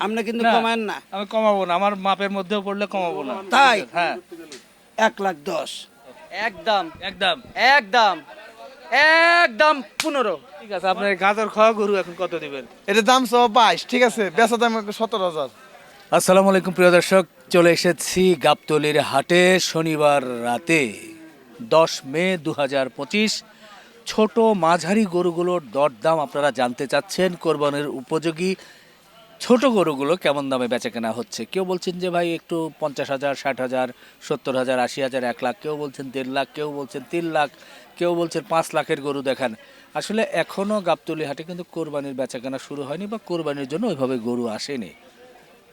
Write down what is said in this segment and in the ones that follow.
আপনি কিন্তু কমান না। আমি কমাবো না আমার মাপের মধ্যেও পড়লে কমাবো না। তাই? হ্যাঁ। এক লাখ দশ। একদম। একদম। একদম। একদম পনেরো। ঠিক আছে আপনার গাজর খাওয়া গরু এখন কত দিবেন? এটা দাম সহ বাইশ ঠিক আছে বেচা দাম সতেরো হাজার। আসসালামু আলাইকুম প্রিয় দর্শক চলে এসেছি গাবতলির হাটে শনিবার রাতে দশ মে দু হাজার পঁচিশ। ছোটো মাঝারি গরুগুলোর দরদাম আপনারা জানতে চাচ্ছেন কোরবানির উপযোগী ছোট গরুগুলো কেমন দামে বেচা কেনা হচ্ছে? কেউ বলছেন যে, ভাই, একটু পঞ্চাশ হাজার, ষাট হাজার, সত্তর হাজার, আশি হাজার, এক লাখ। কেউ বলছেন দেড় লাখ, কেউ বলছেন তিন লাখ, কেউ বলছেন পাঁচ লাখের গরু দেখান। আসলে এখনও গাবতলি হাটে কিন্তু কোরবানির বেচা কেনা শুরু হয়নি বা কোরবানির জন্য ওইভাবে গরু আসেনি।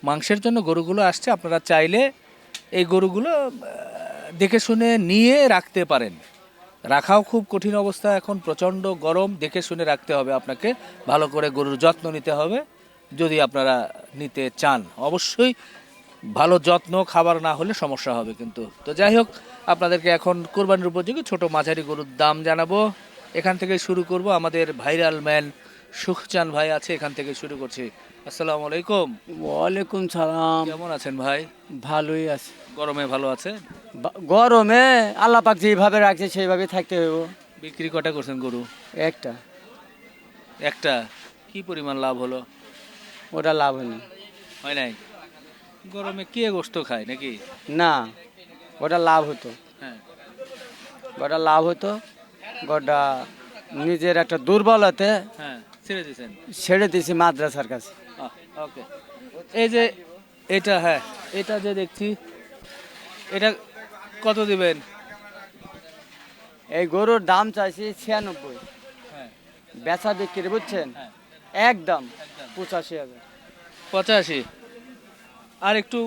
মাংসের জন্য গরুগুলো আসছে, আপনারা চাইলে এই গরুগুলো দেখে শুনে নিয়ে রাখতে পারেন। রাখাও খুব কঠিন অবস্থা এখন, প্রচণ্ড গরম, দেখে শুনে রাখতে হবে আপনাকে। ভালো করে গরুর যত্ন নিতে হবে। যদি আপনারা নিতে চান অবশ্যই ভালো যত্ন খাবার না হলে সমস্যা হবে কিন্তু। তো যাই হোক আপনাদেরকে এখন কোরবানির উপযোগী ছোট মাঝারি গরুর দাম জানাব। এখান থেকে শুরু করব। আমাদের ভাইরাল ম্যান সুখচান ভাই আছে এখান থেকে শুরু করছি। আসসালামু আলাইকুম। ওয়ালাইকুম সালাম। কেমন আছেন ভাই? ভালোই আছে। গরমে ভালো আছে? গরমে আল্লাহ পাক যেভাবে রাখছে সেইভাবে থাকতে হইব। বিক্রি কটা করছেন গরু? একটা। একটা। কি পরিমাণ লাভ হলো? ওটা লাভ হয়নি। হয় নাই? গরমে কে গোস্ত খায় নাকি? না ওটা লাভ হতো। হ্যাঁ। ওটা লাভ হতো গোটা নিজের একটা দুর্বলতে হ্যাঁ ছেড়ে দিয়েছেন। ছেড়ে দিয়েছি মাদ্রাসার কাছে। ওকে। এই যে এটা হ্যাঁ এটা যে দেখছি এটা কত দিবেন? এই গরুর দাম চাইছি ছিয়ানব্বই। হ্যাঁ। বেচা বিক্রি বুঝছেন? হ্যাঁ। একদম। পঁচাশি হাজার। পঁচাশি? আর একটু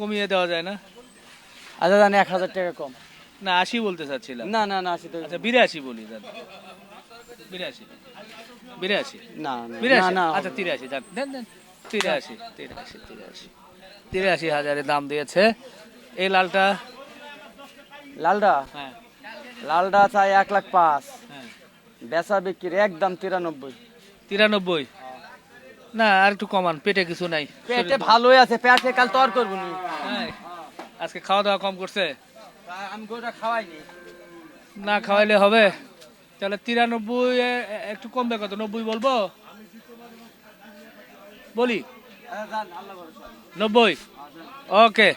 কমিয়ে দেওয়া যায় না? আচ্ছা জানি এক হাজার টাকা কম। না আশি বলতে চাচ্ছিলাম। না না না আশি তো আচ্ছা বিরাশি বলি দাদা বিরাশি? বিরাশি? না বিরাশি? না আচ্ছা তিরাশি দেন দেন তিরাশি তিরাশি তিরাশি। তিরাশি হাজারে দাম দিয়েছে। এই লালটা? লালডা? হ্যাঁ। লালডা চাই এক লাখ পাঁচ। হ্যাঁ। বেচা বিক্রি একদম তিরানব্বই। তিরানব্বই। না আর একটু কমান পেটে কিছু নাই। পেটে ভালোই আছে পেটে কাল তর করব নি। হ্যাঁ, আজকে খাওয়া দাওয়া কম করছে। আমি গরুটা খাওয়াইনি। না খাওয়াইলে হবে। তাহলে তিরানব্বই একটু কমবে কত? নব্বই বলব? বলি। নব্বই? ওকে।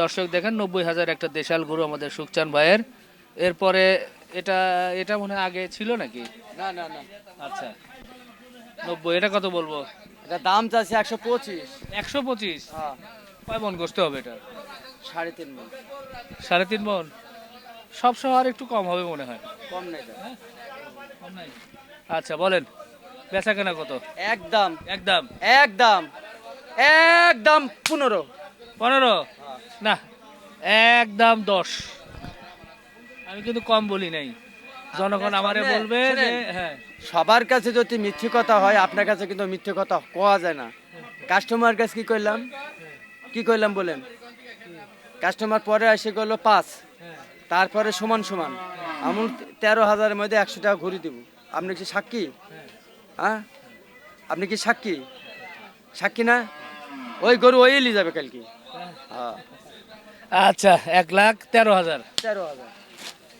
দর্শক দেখেন নব্বই হাজার একটা দেশাল গরু আমাদের সুখচান ভাইয়ের। এরপরে এটা এটা মনে হয় আগে ছিল নাকি? না না না। আচ্ছা। নব্বই এটা কত বলব? এটা দাম চাচ্ছে একশো পঁচিশ। একশো পঁচিশ? হ্যাঁ। কয় মন গোস্ত হবে এটা? সাড়ে তিন মণ। সাড়ে তিন মন? সব শহর একটু কম হবে মনে হয়। কম নেই এটা। কম নাই। আচ্ছা বলেন বেচা কেনা কত? একদম। একদম? একদম। একদম পনেরো। পনেরো? না একদম দশ। আমি কিন্তু কম বলি নাই। জনগণ আমারে বলবে যে হ্যাঁ। সবার কাছে যদি মিথ্যে কথা হয় আপনার কাছে কিন্তু মিথ্যে কথা কোয়া যায় না। কাস্টমার কাছে কি করলাম কি করলাম বলেন? কাস্টমার পরে এসে গেলো পাঁচ তারপরে সমান সমান। আমি তেরো হাজারের মধ্যে একশো টাকা ঘুরে দিব। আপনি কি সাক্ষী? হ্যাঁ? আপনি কি সাক্ষী? সাক্ষী না? ওই গরু ওই এলি যাবে কালকে। হ্যাঁ। আচ্ছা এক লাখ তেরো হাজার। তেরো হাজার।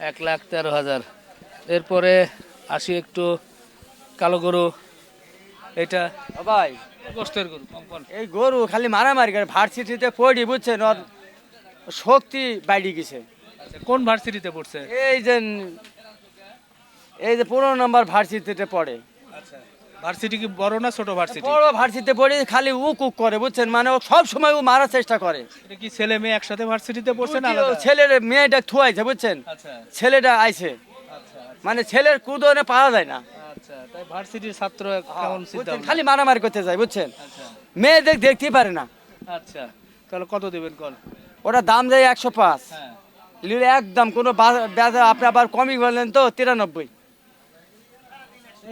এক লাখ তেরো হাজার। এরপরে আসি একটু কালো গরু এটা ভাই। গোস্তের গরু এই গরু খালি মারামারি করে ভার্সিটিতে পড়ি বুঝছেন? ওর শক্তি বাইরে গেছে। আচ্ছা, কোন ভার্সিটিতে পড়ছে? এই যে এই যে পনেরো নম্বর ভার্সিটিতে পড়ে। আচ্ছা ভার্সিটি কি বড় না ছোট ভার্সিটি? বড় ভার্সিটিতে পড়ে খালি উক উক করে বুঝছেন? মানে ও সব সময় ও মারার চেষ্টা করে। এটা কি ছেলে মেয়ে একসাথে ভার্সিটিতে পড়ছে না আলাদা? ছেলের মেয়েটা থুয়াইছে বুঝছেন? আচ্ছা। ছেলেটা আইছে। আচ্ছা মানে ছেলের কুদনে পাওয়া যায় না। আচ্ছা তাই ভার্সিটির ছাত্র কেমন চিন্তা খালি মারামারি করতে যায় বুঝছেন? আচ্ছা। মেয়ে দেখ দেখতেই পারে না। আচ্ছা তাহলে কত দেবেন কল? ওটা দাম যায় একশো পাঁচ। হ্যাঁ। লিলে একদম কোনো আপনি আবার কমই বললেন তো তিরানব্বই।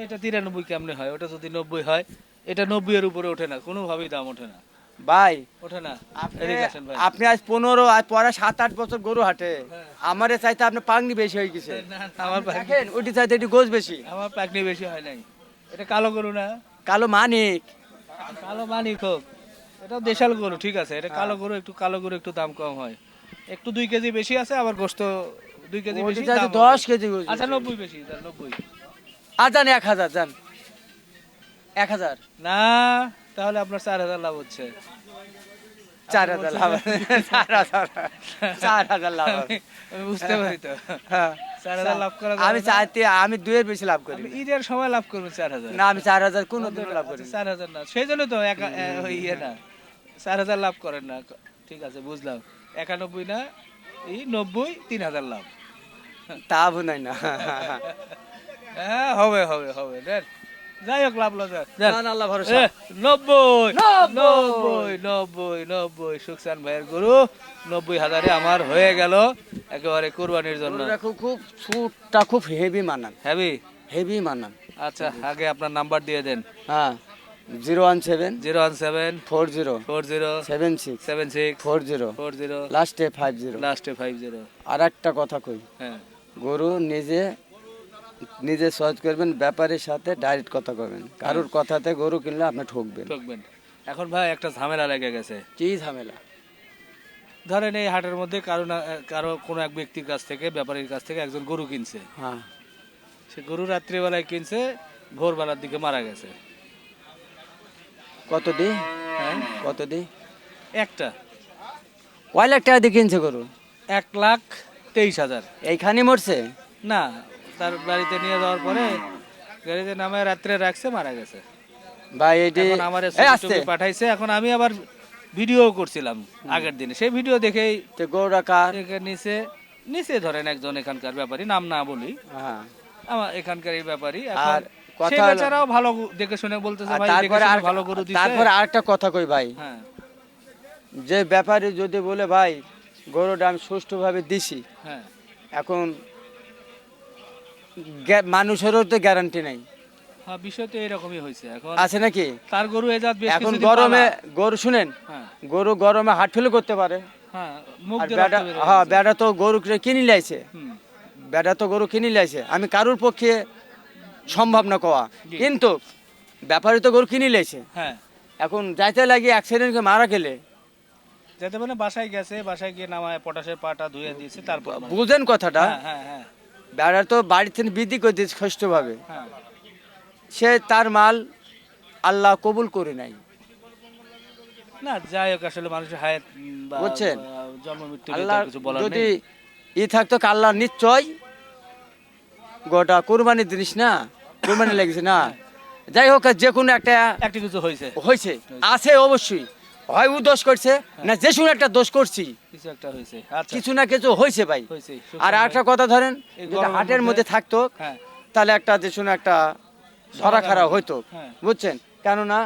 এটা তিরানব্বই কেমনে হয়? ওটা যদি নব্বই হয় এটা নব্বই এর উপরে ওঠে না কোনোভাবেই দাম ওঠে না। ভাই আপনি আজ পনেরো আজ পরে সাত আট বছর গরু হাটে। আমারে চাইতে আপনি পাগনি বেশি হয়ে গেছে। আমার দেখেন ওটি চাইতে একটু গোছ বেশি। আমার পাকনি বেশি হয় নাই। এটা কালো গরু না। কালো মানিক। কালো মানিক হোক। এটা দেশাল গরু ঠিক আছে। এটা কালো গরু একটু কালো গরু একটু দাম কম হয়। একটু দুই কেজি বেশি আছে আবার গোস্ত দুই কেজি বেশি দশ কেজি। আচ্ছা নব্বই বেশি নব্বই। আর যান এক হাজার যান। এক হাজার। না তাহলে আপনার চার হাজার লাভ হচ্ছে। চার হাজার লাভ চার হাজার। চার হাজার লাভ বুঝতে পারি তো। হ্যাঁ। চার হাজার লাভ করা আমি চাইতে আমি দুইয়ের বেশি লাভ করি। ঈদের সময় লাভ করবেন চার হাজার। না আমি চার হাজার কোনো দিন লাভ করি চার হাজার না। সেই জন্য তো ইয়ে না। চার হাজার লাভ করেন না। ঠিক আছে বুঝলাম। একানব্বই না এই নব্বই তিন হাজার লাভ। তা বোনাই না। হ্যাঁ হবে হবে হবে। দেন। যাই হোক লাভ লস আল্লাহ ভরসা। নব্বই। নব্বই। নব্বই নব্বই সুখসান ভাইয়ের গরু নব্বই হাজারে আমার হয়ে গেল একেবারে কোরবানির জন্য। খুব খুব সুটটা খুব হেভি মানান। হ্যাভি হেভি মানান। আচ্ছা আগে আপনার নাম্বার দিয়ে দেন। হ্যাঁ zero one seven zero one seven four zero four zero seven six seven six four zero four zero লাস্টে ফাইভ জিরো। লাস্টে ফাইভ জিরো। আর একটা কথা কই হ্যাঁ। গরু নিজে নিজে সহজ করবেন ব্যাপারীর সাথে ডাইরেক্ট কথা করবেন কারোর কথাতে গরু কিনলে আপনি ঠকবেন। ঠকবেন। এখন ভাই একটা ঝামেলা লেগে গেছে। কি ঝামেলা? ধরেন এই হাটের মধ্যে কারও না কারও কোনো এক ব্যক্তির কাছ থেকে ব্যাপারীর কাছ থেকে একজন গরু কিনছে। হ্যাঁ। সে গরু রাত্রিবেলায় কিনছে ভোরবেলার দিকে মারা গেছে। কত দি? হ্যাঁ? কত দি? একটা। কয় লাখ টাকা দিয়ে কিনছে গরু? এক লাখ তেইশ হাজার। এইখানে মরছে? না তার বাড়িতে নিয়ে যাওয়ার পরে গাড়িতে নামে রাত্রে রাখছে মারা গেছে। ভাই এটি আমার পাঠাইছে। এখন আমি আবার ভিডিও করছিলাম আগের দিনে। সেই ভিডিও দেখেই তো গরুটা কার নিচে নিচে ধরেন একজন এখানকার ব্যাপারী নাম না বলি। হ্যাঁ। আমার এখানকার এই ব্যাপারী। আর কথা বেচারাও ভালো দেখে শুনে বলতেছে ভাই তারপরে আর ভালো গরু দিছে। তারপরে আরেকটা কথা কই ভাই। হ্যাঁ। যে ব্যাপারী যদি বলে ভাই গরুটা আমি সুষ্ঠুভাবে দিছি। হ্যাঁ। এখন মানুষেরও তো গ্যারান্টি নাই। হ্যাঁ বিষয় তো এরকমই হয়েছে। এখন আছে নাকি? তার গরু এজাত এখন গরমে গরু শুনেন হ্যাঁ। গরু গরমে হাট ফেলে করতে পারে। হ্যাঁ হয়ে। বেটা তো গরু কিনে লাইছে। বেটা তো গরু কিনে লাইছে। আমি কারুর পক্ষে সম্ভব না কোয়া জি। কিন্তু ব্যাপারী তো গরু কিনে লাইছে। হ্যাঁ। এখন যাইতে লাগিয়ে অ্যাক্সিডেন্টকে মারা গেলে। যাতে মানে বাসায় গেছে বাসায় গিয়ে নামায় পটাশের পাটা ধুয়ে দিয়েছে তারপর বুঝেন কথাটা। হ্যাঁ হ্যাঁ। বেড়া তো বাড়ি থেকে বিধি করে দিয়েছে সুষ্ঠুভাবে হ্যাঁ। সে তার মাল আল্লাহ কবুল করে নাই। না যাই হোক আসলে মানুষের হায়াত বুঝছেন? জন্ম মৃত্যু আল্লাহ যদি ই থাকতো আল্লাহ নিশ্চয় গোটা কোরবানি জিনিস না কোরবানি লেগেছে না। যাই হোক যে কোনো একটা একটা কিছু হয়েছে হয়েছে আছে অবশ্যই। হয় ও দোষ করছে? না যে শুনে একটা দোষ করছি। কিছু একটা হয়েছে। আচ্ছা। কিছু না কিছু হয়েছে ভাই। আর একটা কথা ধরেন যদি হাটের মধ্যে। থাকতো হ্যাঁ। তাহলে একটা যে শুনে একটা ধরা খারাপ হইতো হ্যাঁ। বুঝছেন? কেননা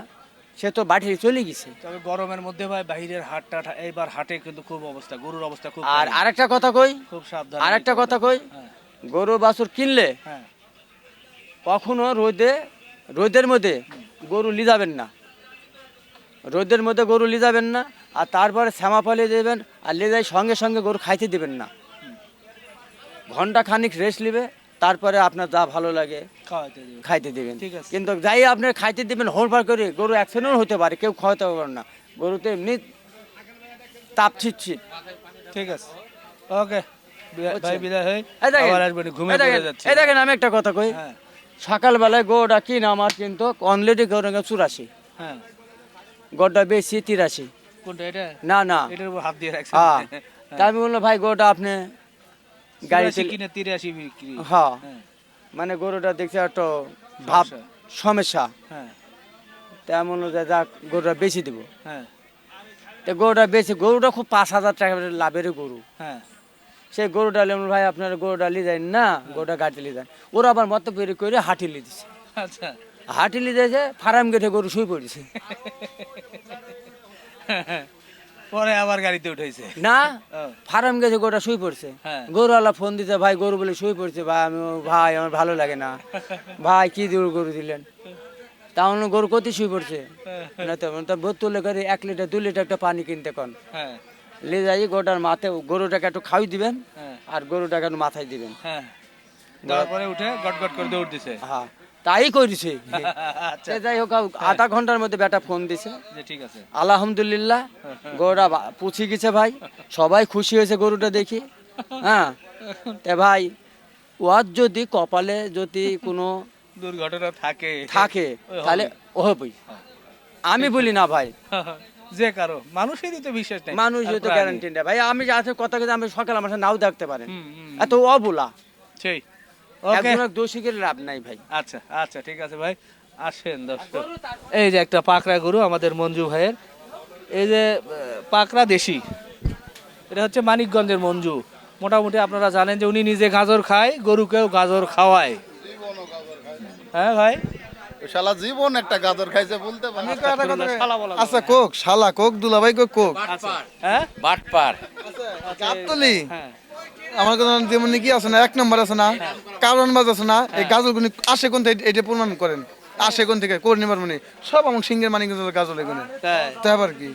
সে তো বাড়ি চলে গেছে। তবে গরমের মধ্যে ভাই বাইরের হাটটা এইবার হাটে কিন্তু খুব অবস্থা গরুর অবস্থা খুব আর আরেকটা কথা কই? খুব সাবধান আরেকটা কথা কই? হ্যাঁ। গরু বাছুর কিনলে হ্যাঁ। কখনো রোদে রোদের মধ্যে গরু লিজাবেন না। রোদের মধ্যে গরু লিজাবেন না আর তারপরে শ্যামা পালিয়ে দেবেন আর লিজাই সঙ্গে সঙ্গে গরু খাইতে দিবেন না। ঘণ্টা খানিক রেস্ট নিবে তারপরে আপনার যা ভালো লাগে খাইতে দিবেন। কিন্তু যাই আপনার খাইতে দিবেন হোলপার করে গরু অ্যাক্সিডেন্ট হতে পারে কেউ খাওয়াতে পারবেন না। গরুতে এমনি তাপ ছিটছি ঠিক আছে। ওকে ভাই বিদায় আবার আসবেন যাচ্ছে। এই দেখেন আমি একটা কথা কই। হ্যাঁ। সকালবেলায় গরুটা কিনা আমার কিন্তু অনলেডি গরু চুরাশি। হ্যাঁ। গরুটা বেশি তিরাশি। কোনটা এটা? না না। এটার উপর হাত দিয়ে রাখছেন। হ্যাঁ। তা আমি বললাম ভাই গরুটা আপনি গাড়িতে কিনে তিরাশি বিক্রি। হ্যাঁ। হ্যাঁ। মানে গরুটা দেখছি একটা ভাব সমস্যা। হ্যাঁ। তা আমি বললাম যে যাক গরুটা বেশি দেবো। হ্যাঁ। তো গরুটা বেশি গরুটা খুব পাঁচ হাজার টাকা লাভের গরু। হ্যাঁ। সেই গরুটা নিলাম, ভাই আপনার গরুটা লি যান না গরুটা গাড়িতে লি যান। ওরা আবার মতো বেরি করে হাঁটি লি দিছে আচ্ছা। হাঁটি লি দিয়েছে ফার্ম গেটে গরু শুয়ে পড়েছে। পরে আবার গাড়িতে উঠেছে না ফার্ম গেছে গরুটা শুয়ে পড়ছে। হ্যাঁ। গরুওয়ালা ফোন দিতে ভাই গরু বলে শুয়ে পড়ছে ভাই আমি ভাই আমার ভালো লাগে না। ভাই কি দিয়ে গরু দিলেন? তাহলে গরু কত শুয়ে পড়ছে? না তো তা বোতলে করে এক লিটার দু লিটার একটা পানি কিনতে কন। হ্যাঁ। লে যাই গোটার মাথায় গরুটাকে একটু খাওয়াই দিবেন হ্যাঁ। আর গরুটাকে একটু মাথায় দিবেন। তারপরে উঠে গট গট করে দৌড় দিছে। হ্যাঁ। তাই করেছে। আচ্ছা। যাই হোক আধা ঘণ্টার মধ্যে বেটা ফোন দিছে। ঠিক আছে। আলহামদুলিল্লাহ গরুটা পুছি গেছে ভাই। সবাই খুশি হয়েছে গরুটা দেখি। হ্যাঁ। তে ভাই ওয়ার যদি কপালে যদি কোনো দুর্ঘটনা থাকে থাকে তাহলে ও হবেই। আমি বলি না ভাই। যে কারও মানুষেরই তো বিশ্বাস নেই। মানুষ তো। গ্যারান্টি নেই। ভাই আমি যা আছে কথা কথা আমি সকাল আমার সাথে নাও দেখতে পারেন। এত অবলা। সেই। ওকে একজনের দোষী করে লাভ নাই ভাই আচ্ছা আচ্ছা ঠিক আছে ভাই আসেন দর্শক এই যে একটা পাকড়া গরু আমাদের মঞ্জু ভাইয়ের এই যে পাকড়া দেশি এটা হচ্ছে মানিকগঞ্জের মঞ্জু মোটামুটি আপনারা জানেন যে উনি নিজে গাজর খায় গরুকেও গাজর খাওয়ায় হ্যাঁ ভাই শালা জীবন একটা গাজর খাইছে বলতে আচ্ছা কোক শালা কোক দুলাভাই কোক কোক হ্যাঁ বাটপার গাবতলি হ্যাঁ আমার কথা যেমন কি আছে না? এক নম্বর আছে না? কারণ বাজ আছে না? এই গাজলগুনি আসে কোন থেকে? এটা প্রমাণ করেন। আসে কোন থেকে? কোর নিবার মানে? সব আমার সিংহের মানিক গাজল এগুলো তাই? আবার কি?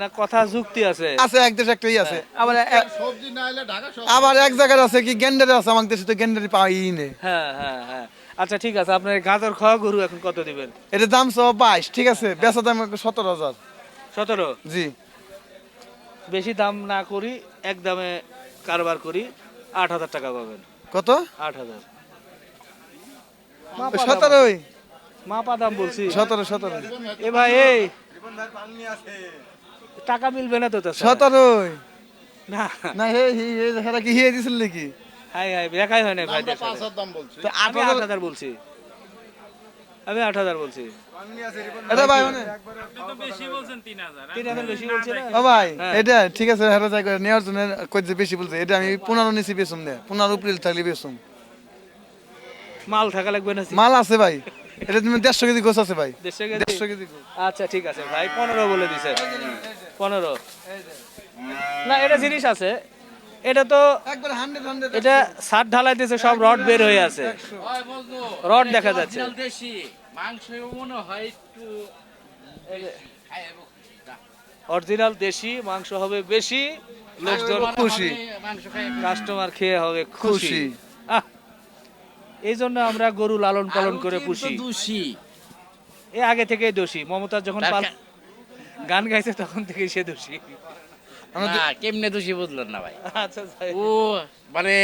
না কথা যুক্তি আছে। আছে এক দেশ একটাই আছে। আবার সবজি না এলে ঢাকা আবার এক জায়গায় আছে কি? গেন্ডারে আছে আমার দেশে তো গেন্ডারি পাই নেই হ্যাঁ হ্যাঁ হ্যাঁ। আচ্ছা ঠিক আছে। আপনার গাজর খাওয়া গরু এখন কত দিবেন? এটা দাম সব বাইশ ঠিক আছে? বেচা দাম সতেরো হাজার। সতেরো? জি। বেশি দাম না করি এক দামে কারবার করি আট হাজার টাকা পাবেন। কত? আট হাজার। সতেরোই মাপা দাম বলছি। সতেরো সতেরো। এ ভাই এই। টাকা মিলবে না তো তো সতেরোই না। না হে হি হে হেরা কি হে দিছিল নাকি? হাই হাই দেখাই হয় না ভাই আমরা দাম বলছি। আট হাজার বলছি আমি আট হাজার বলছি। এটা ভাই মানে? ও ভাই হ্যাঁ। এটা ঠিক আছে হেরা যাই করে নেওয়ার জন্য কই যে বেশি বলছে এটা আমি পনেরো নিচে বেসুম নে পনেরো এপ্রিল থাকলে বেসুম মাল থাকা লাগবে না মাল আছে ভাই এটা তুমি দেড়শো কেজি গোছ আছে ভাই দেড়শো কেজি? আচ্ছা ঠিক আছে ভাই পনেরো বলে দিছে। পনেরো। না এটা জিনিস আছে এটা তো এটা সাত ঢালাইতেছে সব রড বের হয়ে আছে। রড দেখা যাচ্ছে। মাংস মনে হয় একটু অরিজিনাল দেশি মাংস হবে বেশি লোকজন খুশি। কাস্টমার খেয়ে হবে খুশি। এই জন্য আমরা গরু লালন পালন করে পুষি। দুষি। এ আগে থেকেই দোষী। মমতা যখন গান গাইছে তখন থেকে সে দোষী। কেমনে দোষী বুঝলেন না ভাই। আচ্ছা যাই ও মানে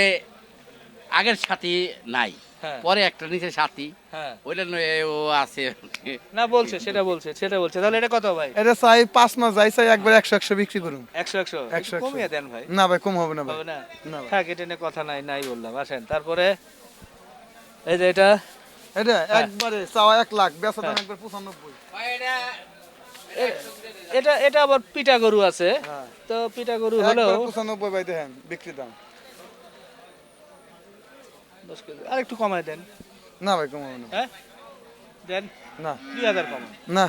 আগের সাথী নাই। হ্যাঁ। পরে একটা নিচে সাথী। হ্যাঁ। ওইটা ও আছে। না বলছে সেটা বলছে সেটা বলছে। তাহলে এটা কত ভাই? এটা চাই পাঁচ মাস যাই চাই একবার একশো একশো বিক্রি করুন একশো একশো? একশো। কমিয়ে দেন ভাই। না ভাই কম হবে না ভাই। না? না থাক এটা নিয়ে কথা নাই নাই বললাম। আসেন তারপরে এই যে এটা। এটা হ্যাঁ। একবারে চাওয়া এক লাখ বেচা দাম একবার পঁচানব্বই। এটা এটা আবার পিটা গরু আছে। হ্যাঁ। তো পিটা গরু হলো পঁচানব্বই ভাই দেখেন বিক্রি দাম। দশ কেজি। আর একটু কমায় দেন। না ভাই কম হবে না। হ্যাঁ? দেন। না। দুই হাজার কমান না।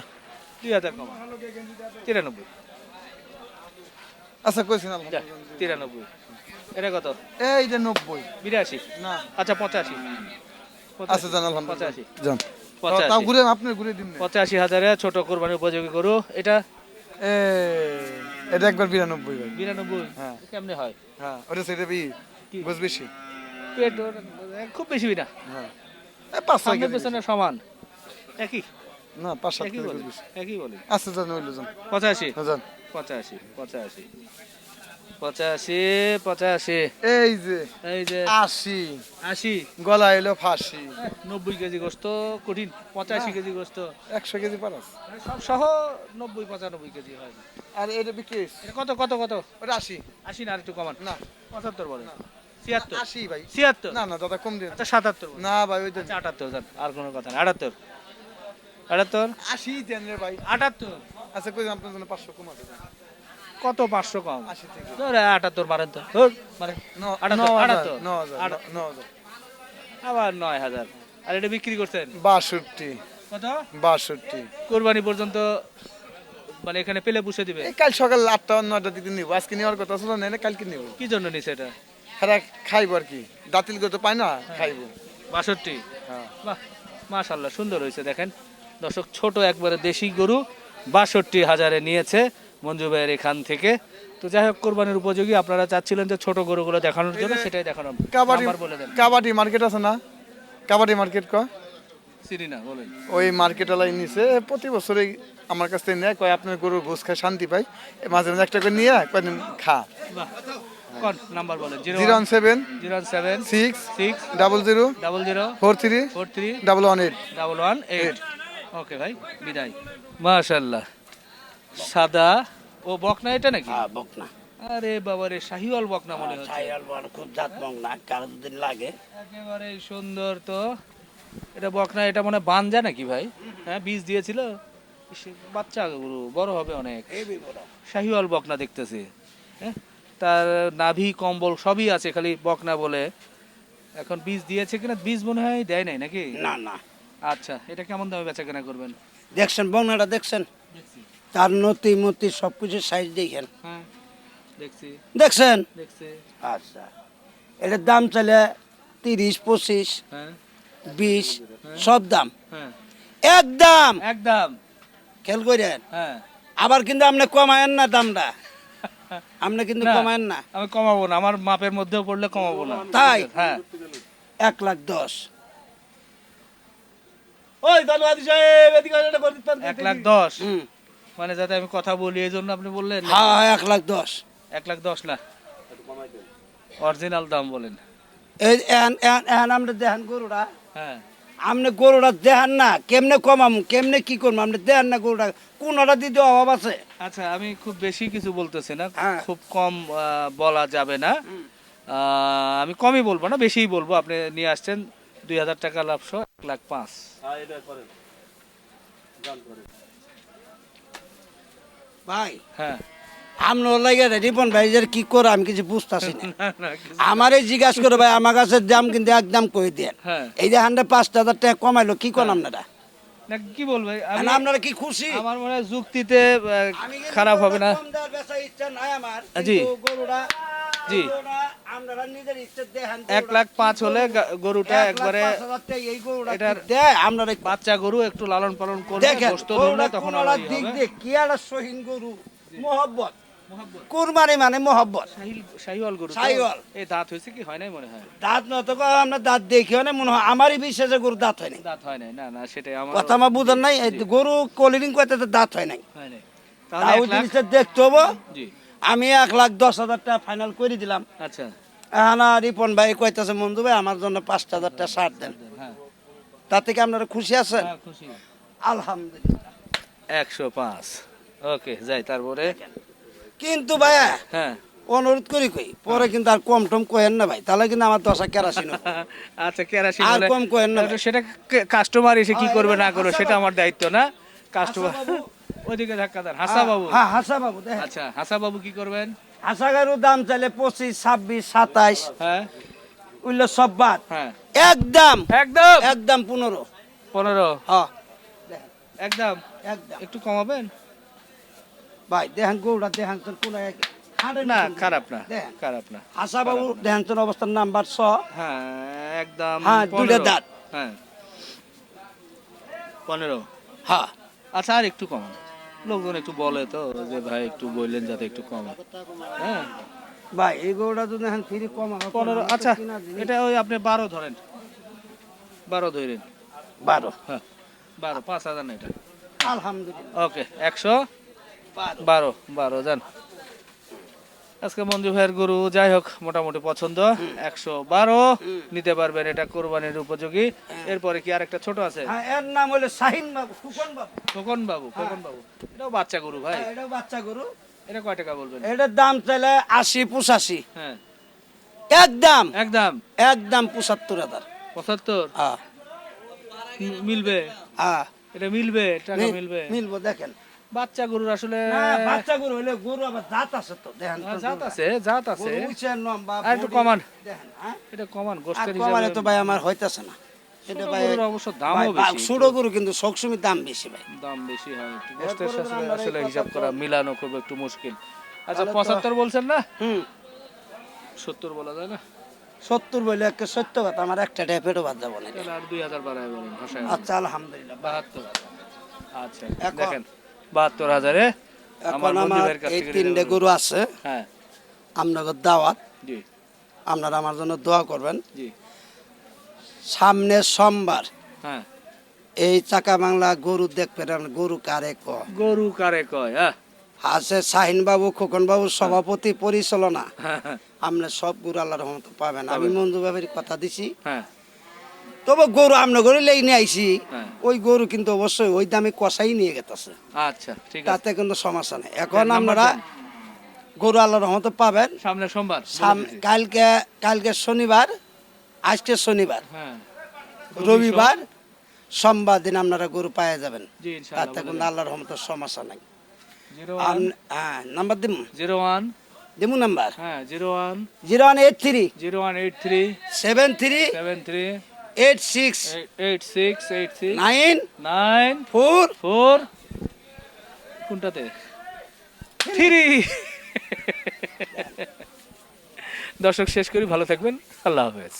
দুই হাজার কমান তিরানব্বই। আচ্ছা কইছি না তিরানব্বই। এটা কত? এই যে নব্বই। বিরাশি। না। আচ্ছা পঁচাশি। আচ্ছা জান পঁচাশি। আলহামদুলিল্লাহ যান তাও পঁচাশি ঘুরে আপনার ঘুরে দিন। পঁচাশি হাজারে ছোট কোরবানি উপযোগী গরু। এটা? এটা একবার বিরানব্বই বিরানব্বই? হ্যাঁ। কেমনে হয়? হ্যাঁ ওটা সেটা বি কি? পেট খুব বেশি না হ্যাঁ। পাঁচ ছয় সামনে কেজি পেছনে সমান। একই? না পাঁচ সাত একই বলে একই বলে। আচ্ছা যান ওইলো যান পঁচাশি? হ্যাঁ, যান। পঁচাশি পঁচাশি। পঁচাশি পঁচাশি। এই যে এই যে। আশি। আশি। গলা এলো ফাঁসি। নব্বই কেজি গোস্ত কঠিন। পঁচাশি কেজি গোস্ত। একশো কেজি পারাস সব সহ নব্বই পঁচানব্বই কেজি হয়। আর এটা বিক্রি কত কত কত? ওটা আশি। আশি না আর একটু কমান। না। পঁচাত্তর বলে। ছিয়াত্তর। আশি ভাই। ছিয়াত্তর? না না দাদা কম দিন। আচ্ছা সাতাত্তর না ভাই ওই তো আচ্ছা আটাত্তর আর কোনো কথা না। আটাত্তর। আটাত্তর? আশি দেন রে ভাই। আটাত্তর? আচ্ছা কই আপনার জন্য পাঁচশো কত পাঁচশো কম? আশি থেকে। ধরে আটাত্তর তো। আবার নয় হাজার। আর এটা বিক্রি করছেন? বাষট্টি। কত? বাষট্টি। কোরবানি পর্যন্ত মানে এখানে পেলে পুষে দিবে? কাল সকাল আটটা নয়টা দিকে নিব। আজকে নেওয়ার কথা ছিল না কালকে নিব। কি জন্য নিছে এটা? হ্যাঁ খাইবো আর কি। দাঁতিল করে তো পাই না খাইবো। বাষট্টি। হ্যাঁ। বাহ মাশাল্লাহ সুন্দর হয়েছে দেখেন। দর্শক ছোট একবারে দেশি গরু বাষট্টি হাজারে নিয়েছে মঞ্জু ভাইয়ের এখান থেকে। তো যাই হোক কোরবানির উপযোগী আপনারা চাচ্ছিলেন যে ছোট গরুগুলো দেখানোর জন্য সেটাই দেখানো। কাবাডি বলে দেন। কাবাডি মার্কেট আছে না? কাবাডি মার্কেট ক চিনি না বলেন। ওই মার্কেটালাই নিছে। প্রতি বছরই আমার কাছ থেকে নেয় কয় আপনার গরুর গোস খায় শান্তি পাই। মাঝে মাঝে একটা করে নিয়ে কয়দিন খা। বাহ। নাম্বার বলেন zero zero one seven zero seven six six double zero double zero four three four three double one eight. Double one eight. Okay ভাই বিদায়। মাশাল্লাহ সাদা ও বকনা এটা নাকি? হ্যাঁ বকনা। আরে বাবা রে শাহিওয়াল বকনা মনে হচ্ছে। খুব জাত বকনা লাগে। একেবারে সুন্দর তো। এটা বকনা এটা মনে হয় বানজা নাকি ভাই? হ্যাঁ বীজ দিয়েছিল? বাচ্চা গরু বড় হবে অনেক। শাহিওয়াল বকনা দেখতেছি। হ্যাঁ? তার নাভি কম্বল সবই আছে খালি বকনা বলে। এখন বীজ দিয়েছে কিনা? বীজ মনে হয় দেয় নাই নাকি? না না। আচ্ছা এটা কেমন দামে বেচা কেনা করবেন? দেখছেন বকনাটা দেখছেন? তার নতি মতি সব কিছু সাইজ দেখেন। হ্যাঁ দেখছি। দেখছেন? দেখছি। আচ্ছা। এটার দাম চলে তিরিশ পঁচিশ হ্যাঁ। বিশ সব দাম। হ্যাঁ। একদম একদম খেয়াল করেন? হ্যাঁ। আবার কিন্তু আপনি কমায়েন না দামটা। আপনি কিন্তু কমায়েন না। আমি কমাবো না আমার মাপের মধ্যেও পড়লে কমাবো না। তাই? হ্যাঁ। এক লাখ দশ। ওই সাহেব এদিকে পারবে? এক লাখ দশ। হুম। মানে যাতে আমি কথা বলি এই জন্য আপনি বললেন। হ্যাঁ হ্যাঁ, এক লাখ দশ। এক লাখ দশ না। অরিজিনাল দাম বলেন। এই আমরা দেহান গরুটা। হ্যাঁ। আপনি গরুটা দেহান না কেমনে কমামু কেমনে কি করব আপনি দেহান না গরুটা কোনটা দিতে অভাব আছে? আচ্ছা আমি খুব বেশি কিছু বলতেছি না হ্যাঁ। খুব কম বলা যাবে না। আমি কমই বলব না বেশিই বলব। আপনি নিয়ে আসছেন দুই হাজার টাকা লাভশো এক লাখ পাঁচ। ভাই হ্যাঁ। আপনার লাগে রিপন ভাই যে কি করে আমি কিছু বুঝতেছি না। আমারে জিজ্ঞাসা করে ভাই আমার কাছে দাম কিন্তু একদম কই দেন। হ্যাঁ। এই যে হান্ড্রেড পাঁচ হাজার টাকা কমাইলো কি কোন আপনারা? কি বলব আপনারা কি খুশি? আমার মনে হয় যুক্তিতে খারাপ হবে না। ইচ্ছা নাই আমার জি। জি। এক লাখ পাঁচ হলে গরুটা একবারে এটার আপনারা বাচ্চা গরু একটু লালন পালন গরুটা তখন কি একটা সহিন গরু মোহব্বত। কুরবানি মানে মোহব্বত। শাহিল- শাহিওয়াল গরু তো? শাহিওয়াল। এই দাঁত হয়েছে কি? হয় নাই মনে হয়? দাঁত নত আমরা দাঁত দেখিও না মনে হয়? আমারই বিশ্বাসে গরু দাঁত হয় নাই। দাঁত হয় নাই? না না সেটাই আমার কথা আমার বুঝেন নাই গরু কলিরিং করতে তো দাঁত হয় নাই। হয় নাই। তাহলে তাও জিনিসটা দেখতে হব। আমি এক লাখ দশ হাজার টাকা ফাইনাল করে দিলাম। আচ্ছা। না রিপন ভাই কইতেছে মন্দু ভাই আমার জন্য পাঁচ হাজার টাকা ছাড় দেন। হ্যাঁ। তার থেকে আপনারা খুশি আছেন? হ্যাঁ, আলহামদুলিল্লাহ। একশো পাঁচ। ওকে যাই তারপরে কিন্তু ভাইয়া হ্যাঁ। অনুরোধ করি কই পরে কিন্তু আর কম টম কহেন না ভাই তাহলে কিন্তু আমার দশা কেরাসিন। আচ্ছা কেরাসিন আর কম করেন না ভাই। সেটা কাস্টমার এসে কি হ্যাঁ, করবে না করবে সেটা আমার দায়িত্ব না। কাস্টমার। ওইদিকে ধাক্কা দেন। হাসা বাবু। হ্যাঁ হাসা বাবু আচ্ছা হাসা বাবু কি করবেন? হাসা গারুর দাম চাইলে পঁচিশ ছাব্বিশ সাতাইশ। হ্যাঁ। উইল সব বাদ। হ্যাঁ। একদম। একদম? একদম পনেরো। পনেরো? হ্যাঁ একদম? একদম। একটু কমাবেন? ভাই দেখেন গৌড়া দেখেন তোর কোন না খারাপ না খারাপ না হাসা বাবু দেখেন তোর অবস্থার নাম্বার ছ। হ্যাঁ একদম হ্যাঁ, দুইটা দাঁত। হ্যাঁ। পনেরো? হ্যাঁ। আচ্ছা আর একটু কমান। লোকজন একটু বলে তো যে ভাই একটু বললেন যাতে একটু কমে হ্যাঁ। ভাই এই গৌড়া তো দেখেন ফিরি কম পনেরো আচ্ছা এটা ওই আপনি বারো ধরেন। বারো ধরেন। বারো। হ্যাঁ। বারো পাঁচ হাজার না এটা। আলহামদুলিল্লাহ। ওকে একশো। বারো। বারো যান আজকে মঞ্জু ভাইয়ের গরু যাই হোক মোটামুটি পছন্দ। একশো বারো নিতে পারবেন এটা কোরবানির উপযোগী। এরপরে কি আর একটা ছোট আছে? হ্যাঁ এর নাম হলো শাহিন বাবু ফুকন বাবু। খোকন বাবু খোকন বাবু এটাও বাচ্চা গরু ভাই। হ্যাঁ, এটাও বাচ্চা গরু। এটা কয় টাকা বলবেন? এটার দাম চাইলে আশি পঁচাশি। হ্যাঁ। একদম। একদম? একদম পঁচাত্তর হাজার। পঁচাত্তর? হ্যাঁ। মিলবে? হ্যাঁ। এটা মিলবে? টাকা মিলবে? মিলবো দেখেন। বাচ্চা গরুর আসলে বাচ্চা গরু হলে গরু আবার জাত আছে তো দেখেন হ্যাঁ, জাত আছে জাত আছে। আর একটু কমান। দেখেন, হ্যাঁ? এটা কমান গোষ্ঠের কমালে তো ভাই আমার হইতেছে না। এটা ভাই অবশ্য দামও ভাই, বেশি ছোট গরু কিন্তু সবসময় দাম বেশি ভাই। দাম বেশি হয় একটু এরপরে সাথে আসলে হিসাব করা মিলানো খুব একটু মুশকিল। আচ্ছা পঁচাত্তর বলছেন না? হুম। সত্তর বলা যায় না? সত্তর বলে একটা সত্য কথা আমার একটা ট্যাপেটও বাদ যাব না আর দুই হাজার বাড়ায় বলেন আচ্ছা আলহামদুলিল্লাহ। বাহাত্তর। আচ্ছা দেখেন। বাহাত্তর হাজারে এখন আমার এই তিনটে গরু আছে। হ্যাঁ। আপনাদের দাওয়াত। জি। আপনারা আমার জন্য দোয়া করবেন। জি। সামনে সোমবার। হ্যাঁ। এই চাকা বাংলা গরু দেখবেন গরু কারে ক গরু কারে কয় হ্যাঁ। আছে শাহিন বাবু খোকন বাবু সভাপতি পরিচালনা। আমরা সব গুরু আল্লাহ রহমত পাবেন। আমি মঞ্জু বাবির কথা দিছি। হ্যাঁ। তবে গরু আমরা গরু লেই নিয়ে আইছি। হ্যাঁ। ওই গরু কিন্তু অবশ্যই ওই দামে কষাই নিয়ে গেতেছে। আচ্ছা ঠিক আছে। তাতে কিন্তু সমস্যা নেই। এখন আপনারা দেন। গরু আল্লাহর রহমত পাবেন। সামনে সোমবার সাম- কালকে কালকে শনিবার আজকে শনিবার। হ্যাঁ। রবিবার সোমবার দিন আপনারা গরু পাওয়া যাবেন। তাতে কিন্তু আল্লাহর রহমতের সমস্যা নাই। হ্যাঁ নাম্বার দিম? Zero one. দিমু নাম্বার? হ্যাঁ zero one. Zero one eight three. Zero one eight three. Seven three. Seven three. Eight six eight six eight six nine nine four four কোনটাতে? থ্রি দর্শক শেষ করি ভালো থাকবেন আল্লাহ হাফেজ।